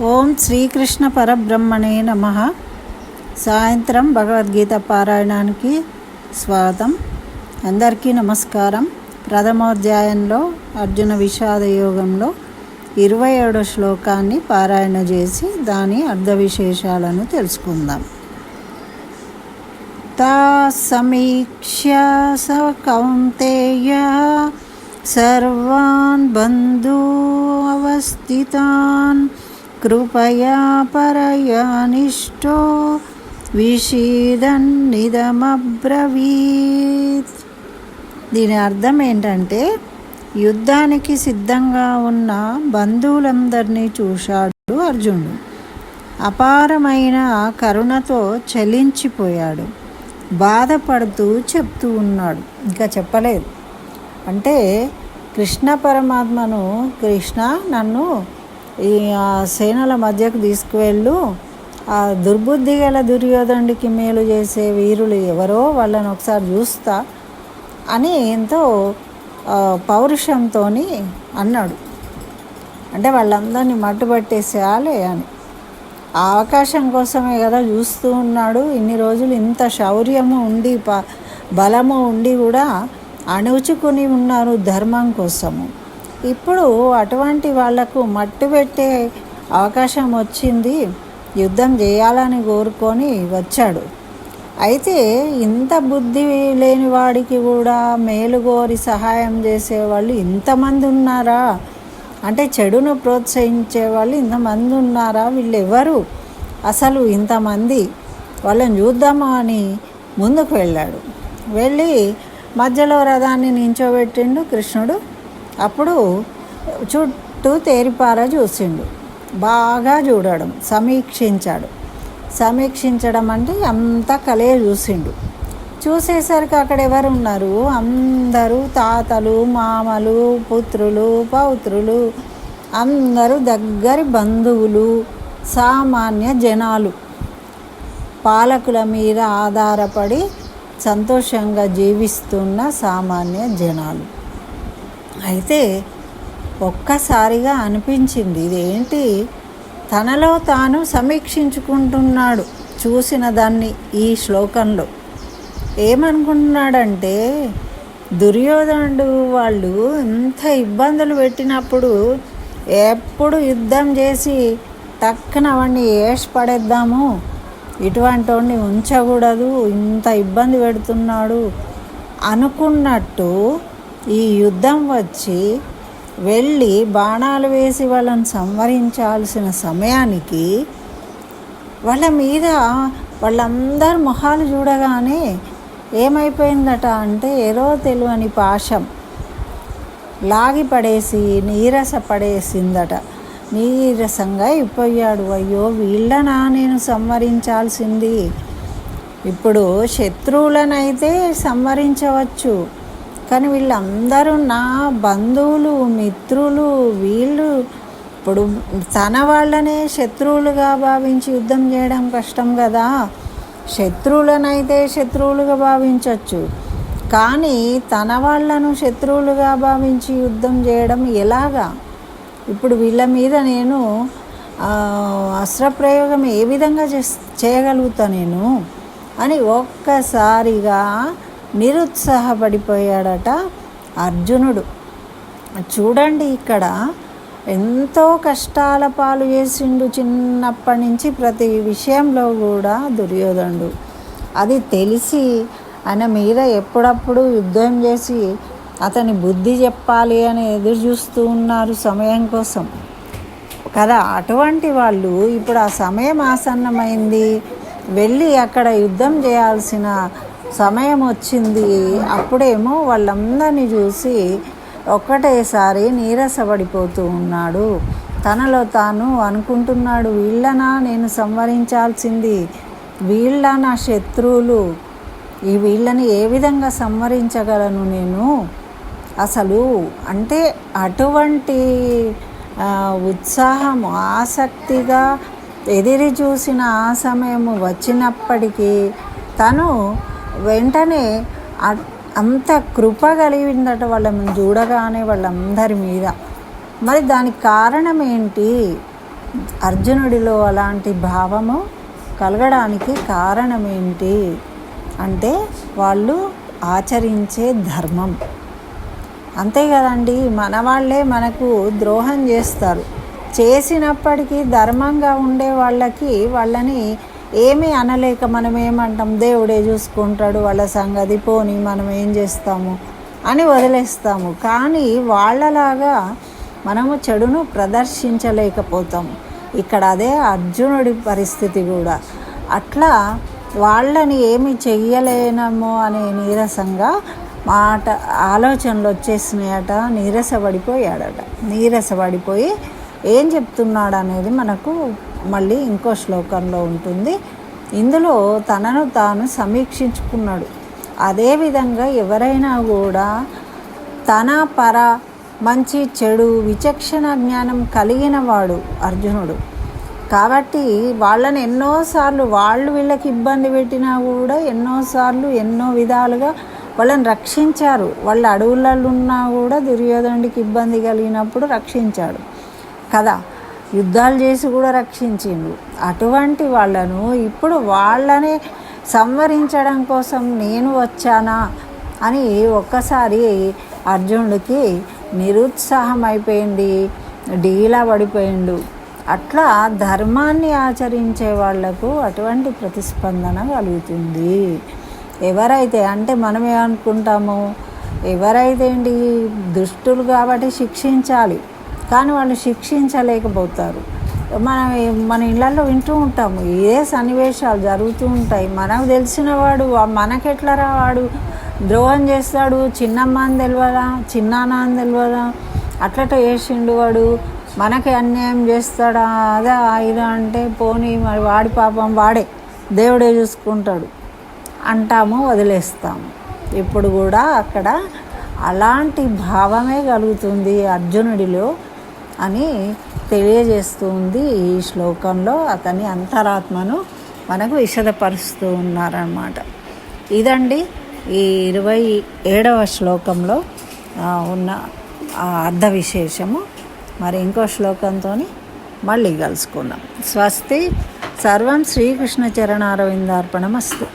ఓం శ్రీకృష్ణ పరబ్రహ్మణే నమ. సాయంత్రం భగవద్గీత పారాయణానికి స్వాగతం. అందరికీ నమస్కారం. ప్రథమోధ్యాయంలో అర్జున విషాద యోగంలో ఇరవై ఏడో శ్లోకాన్ని పారాయణ చేసి దాని అర్ధ విశేషాలను తెలుసుకుందాం. తా సమీక్ష్య స కౌంతేయ సర్వాన్ బంధు అవస్థితాన్ కృపయా పరయానిష్టో విషీదన్నిదమబ్రవీత్. దీని అర్థం ఏంటంటే యుద్ధానికి సిద్ధంగా ఉన్న బంధువులందరినీ చూశాడు అర్జునుడు. అపారమైన కరుణతో చలించిపోయాడు. బాధపడుతూ చెప్తూ ఉన్నాడు. ఇంకా చెప్పలేదు. అంటే కృష్ణ పరమాత్మను కృష్ణ నన్ను ఈ సేనల మధ్యకు తీసుకువెళ్ళు. ఆ దుర్బుద్ధి గల దుర్యోధనుడికి మేలు చేసే వీరులు ఎవరో వాళ్ళని ఒకసారి చూస్తా అని ఎంతో పౌరుషంతో అన్నాడు. అంటే వాళ్ళందరినీ మట్టుబట్టేసేయాలి అని. ఆ అవకాశం కోసమే కదా చూస్తూ ఉన్నాడు. ఇన్ని రోజులు ఇంత శౌర్యము ఉండి ప బలము ఉండి కూడా అణుచుకుని ఉన్నారు ధర్మం కోసము. ఇప్పుడు అటువంటి వాళ్ళకు మట్టు పెట్టే అవకాశం వచ్చింది. యుద్ధం చేయాలని కోరుకొని వచ్చాడు. అయితే ఇంత బుద్ధి లేని వాడికి కూడా మేలు కోరి సహాయం చేసేవాళ్ళు ఇంతమంది ఉన్నారా? అంటే చెడును ప్రోత్సహించే వాళ్ళు ఇంతమంది ఉన్నారా? వీళ్ళు ఎవరు అసలు ఇంతమంది వాళ్ళని చూద్దామా అని ముందుకు వెళ్ళాడు. వెళ్ళి మధ్యలో రథాన్ని నించోబెట్టిండు కృష్ణుడు. అప్పుడు చుట్టూ తేరిపార చూసిండు. బాగా చూడడం సమీక్షించాడు. సమీక్షించడం అంటే అంతా కలే చూసిండు. చూసేసరికి అక్కడ ఎవరు ఉన్నారు అందరూ తాతలు మామలు పుత్రులు పౌత్రులు అందరూ దగ్గరి బంధువులు సామాన్య జనాలు. పాలకుల మీద ఆధారపడి సంతోషంగా జీవిస్తున్న సామాన్య జనాలు. అయితే ఒక్కసారిగా అనిపించింది ఇదేంటి? తనలో తాను సమీక్షించుకుంటున్నాడు చూసిన దాన్ని ఈ శ్లోకంలో. ఏమనుకుంటున్నాడంటే దుర్యోధనుడు వాళ్ళు ఇంత ఇబ్బందులు పెట్టినప్పుడు ఎప్పుడు యుద్ధం చేసి టక్కున వాడిని ఏష్ పడేద్దాము ఇటువంటి వాడిని ఉంచకూడదు ఇంత ఇబ్బంది పెడుతున్నాడు అనుకున్నట్టు ఈ యుద్ధం వచ్చి వెళ్ళి బాణాలు వేసి వాళ్ళని సంవరించాల్సిన సమయానికి వాళ్ళ మీద వాళ్ళందరు మొహాలు చూడగానే ఏమైపోయిందట అంటే ఏదో తెలియని పాశం లాగి పడేసి నీరస పడేసిందట. నీరసంగా అయిపోయాడు. అయ్యో వీళ్ళనా నేను సంవరించాల్సింది ఇప్పుడు శత్రువులనైతే సంవరించవచ్చు కానీ వీళ్ళందరూ నా బంధువులు మిత్రులు వీళ్ళు ఇప్పుడు తన వాళ్ళనే శత్రువులుగా భావించి యుద్ధం చేయడం కష్టం కదా. శత్రువులనైతే శత్రువులుగా భావించవచ్చు కానీ తన వాళ్ళను శత్రువులుగా భావించి యుద్ధం చేయడం ఎలాగా? ఇప్పుడు వీళ్ళ మీద నేను అస్త్రప్రయోగం ఏ విధంగా చేయగలుగుతా నేను? అని ఒక్కసారిగా నిరుత్సాహపడిపోయాడట అర్జునుడు. చూడండి ఇక్కడ ఎంతో కష్టాల పాలు చేసిండు చిన్నప్పటి నుంచి ప్రతి విషయంలో కూడా దుర్యోధనుడు. అది తెలిసి ఆయన మీద ఎప్పుడప్పుడు యుద్ధం చేసి అతని బుద్ధి చెప్పాలి అని ఎదురు చూస్తూ ఉన్నారు సమయం కోసం. కదా అటువంటి వాళ్ళు ఇప్పుడు ఆ సమయం ఆసన్నమైంది. వెళ్ళి అక్కడ యుద్ధం చేయాల్సిన సమయం వచ్చింది. అప్పుడేమో వాళ్ళందరినీ చూసి ఒక్కటేసారి నీరసపడిపోతూ ఉన్నాడు. తనలో తాను అనుకుంటున్నాడు వీళ్ళనా నేను సంవరించాల్సింది? వీళ్ళ నా శత్రువులు. ఈ వీళ్ళని ఏ విధంగా సంవరించగలను నేను? అసలు అంటే అటువంటి ఉత్సాహం ఆసక్తిగా ఎదిరి చూసిన ఆ సమయము వచ్చినప్పటికీ తను వెంటనే అంత కృప కలిగిందట వాళ్ళని చూడగానే వాళ్ళందరి మీద. మరి దానికి కారణం ఏంటి? అర్జునుడిలో అలాంటి భావము కలగడానికి కారణం ఏంటి? అంటే వాళ్ళు ఆచరించే ధర్మం. అంతే కదండి మన వాళ్ళే మనకు ద్రోహం చేస్తారు. చేసినప్పటికీ ధర్మంగా ఉండే వాళ్ళకి వాళ్ళని ఏమీ అనలేక మనం ఏమంటాం? దేవుడే చూసుకుంటాడు వాళ్ళ సంగతి పోని మనం ఏం చేస్తాము అని వదిలేస్తాము. కానీ వాళ్ళలాగా మనము చెడును ప్రదర్శించలేకపోతాం ఇక్కడ అదే అర్జునుడి పరిస్థితి కూడా. అట్లా వాళ్ళని ఏమి చెయ్యలేనము అనే నీరసంగా మాట ఆలోచనలు వచ్చేసినాయట. నీరసపడిపోయాడట. నీరసపడిపోయి ఏం చెప్తున్నాడు అనేది మనకు మళ్ళీ ఇంకో శ్లోకంలో ఉంటుంది. ఇందులో తనను తాను సమీక్షించుకున్నాడు. అదేవిధంగా ఎవరైనా కూడా తన పర మంచి చెడు విచక్షణ జ్ఞానం కలిగిన వాడు అర్జునుడు. కాబట్టి వాళ్ళని ఎన్నోసార్లు వాళ్ళు వీళ్ళకి ఇబ్బంది పెట్టినా కూడా ఎన్నోసార్లు ఎన్నో విధాలుగా వాళ్ళని రక్షించారు. వాళ్ళ అడవులలో ఉన్నా కూడా దుర్యోధనుడికి ఇబ్బంది కలిగినప్పుడు రక్షించాడు. కదా? యుద్ధాలు చేసి కూడా రక్షించిండు అటువంటి వాళ్ళను ఇప్పుడు వాళ్ళనే సంవరించడం కోసం నేను వచ్చానా అని ఒక్కసారి అర్జునుడికి నిరుత్సాహం అయిపోయింది డీలా పడిపోయిండు. అట్లా ధర్మాన్ని ఆచరించే వాళ్ళకు అటువంటి ప్రతిస్పందన కలుగుతుంది. ఎవరైతే అంటే మనం ఏమనుకుంటాము ఎవరైతే దుష్టులు కాబట్టి శిక్షించాలి. కానీ వాళ్ళు శిక్షించలేకపోతారు. మనం మన ఇళ్ళల్లో వింటూ ఉంటాము. ఏ సన్నివేశాలు జరుగుతూ ఉంటాయి. మనకు తెలిసిన వాడు వాడు? ద్రోహం చేస్తాడు. చిన్నమ్మ అని తెలియదా చిన్నాన్న అని తెలియదా అట్లట వేసిండు వాడు. మనకి అన్యాయం చేస్తాడా? అదే ఇదా అంటే పోనీ మరి వాడి పాపం వాడే. దేవుడే చూసుకుంటాడు. అంటాము వదిలేస్తాము. ఇప్పుడు కూడా అక్కడ అలాంటి భావమే కలుగుతుంది అర్జునుడిలో. అని తెలియజేస్తూ ఉంది ఈ శ్లోకంలో. అతని అంతరాత్మను మనకు విషదపరుస్తూ ఉన్నారన్నమాట. ఇదండి ఈ ఇరవై ఏడవ శ్లోకంలో ఉన్న అర్ధ విశేషము. మరి ఇంకో శ్లోకంతో మళ్ళీ కలుసుకుందాం. స్వస్తి సర్వం శ్రీకృష్ణ చరణారవిందార్పణమస్తు